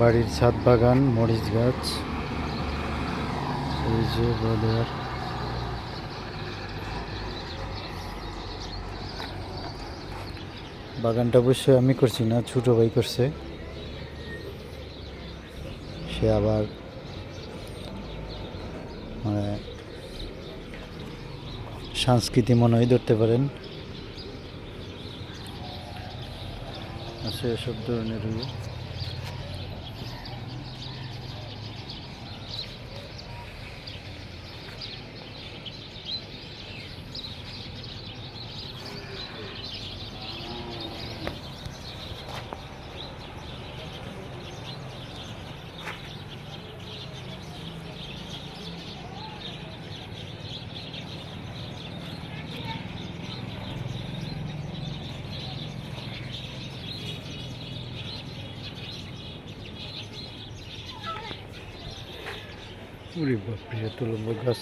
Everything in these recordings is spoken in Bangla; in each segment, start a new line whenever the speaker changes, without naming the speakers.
বাড়ির ছাদ বাগান, মরিচ গাছ। এই যে বলের বাগানটা অবশ্যই আমি করছি না, ছোট ভাই করছে। সে আবার মানে সংস্কৃতি মনে হয় ধরতে পারেন। আছে এসব ধরনের ওরে বাপরে এত লম্বা গাছ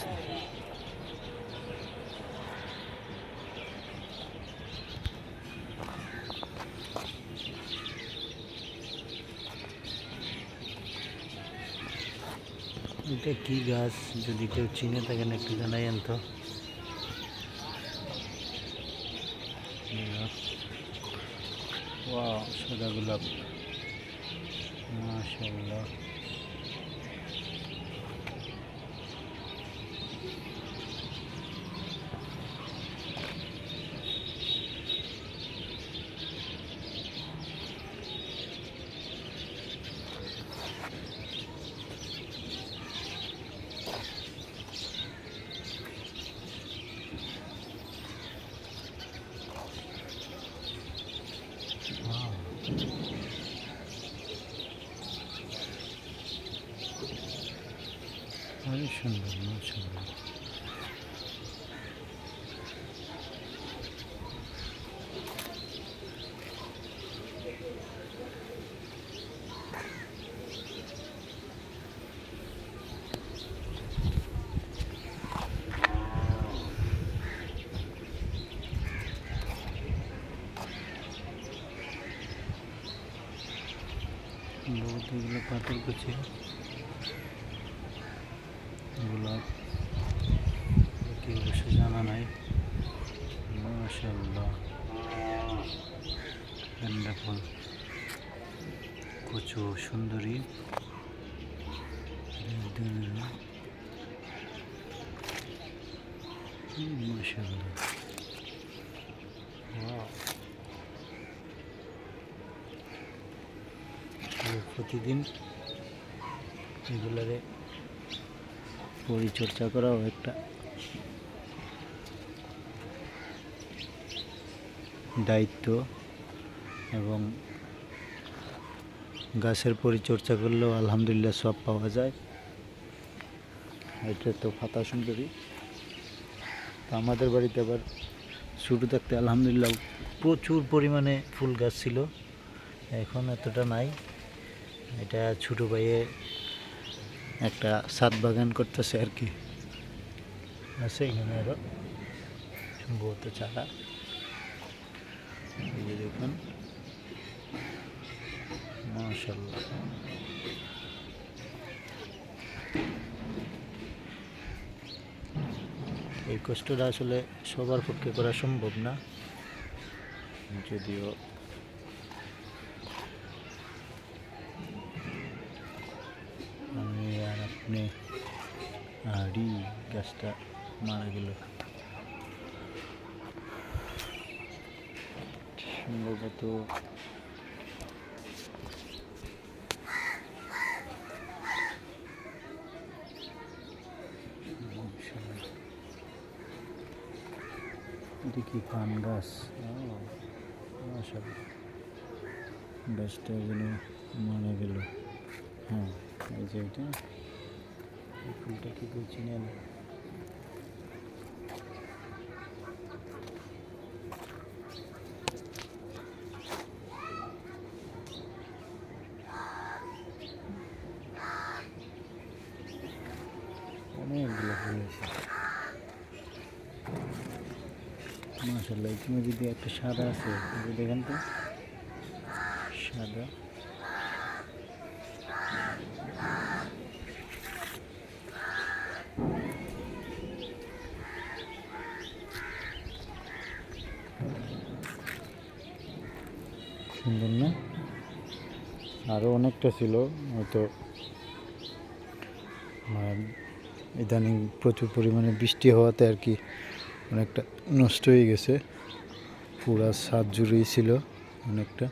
এটা কি গাছ যদি কেউ চিনে থাকেন একটু জানাইয়েন তো সাদা গোলাপ মাশাআল্লাহ А еще нужно человек. बहुत ही पात्र बचे हैं গোলাপ কি অবশ্য জানা নাই। ফুল কচু সুন্দরী। প্রতিদিন এগুলারে পরিচর্যা করাও একটা। দায়িত্ব এবং গাছের পরিচর্যা করলেও আলহামদুলিল্লাহ সব পাওয়া যায়। এটা তো ফাতা সুন্দরী। তো আমাদের বাড়িতে আবার শুরু থাকতে আলহামদুলিল্লাহ প্রচুর পরিমাণে ফুল গাছ ছিল। এখন এতটা নাই। এটা ছোটো ভাইয়ে একটা সাত বাগান করতেছে আর কি। আছে এখানে আরও। সম্ভবত চারা। দেখুন। মাশাল্লাহ এই কষ্টটা আসলে সবার পক্ষে করা সম্ভব না। যদিও আমি আর আপনি আড়ি গাছটা মারা গেল। সম্ভবত কি পান গাছ। গাছটা এখানে মারা গেল। হ্যাঁ এই যে এটা। ফুলটা কি কেউ চিনেন? মাসাল্লাহ এখানে যদি একটা সাদা আছে দেখেন তো, সাদা। সুন্দর না? আরও অনেকটা ছিল, হয়তো ইদানিং প্রচুর পরিমাণে বৃষ্টি হওয়াতে আর কি অনেকটা নষ্ট হয়ে গেছে। পুরা সাত জুড়েই ছিল অনেকটা।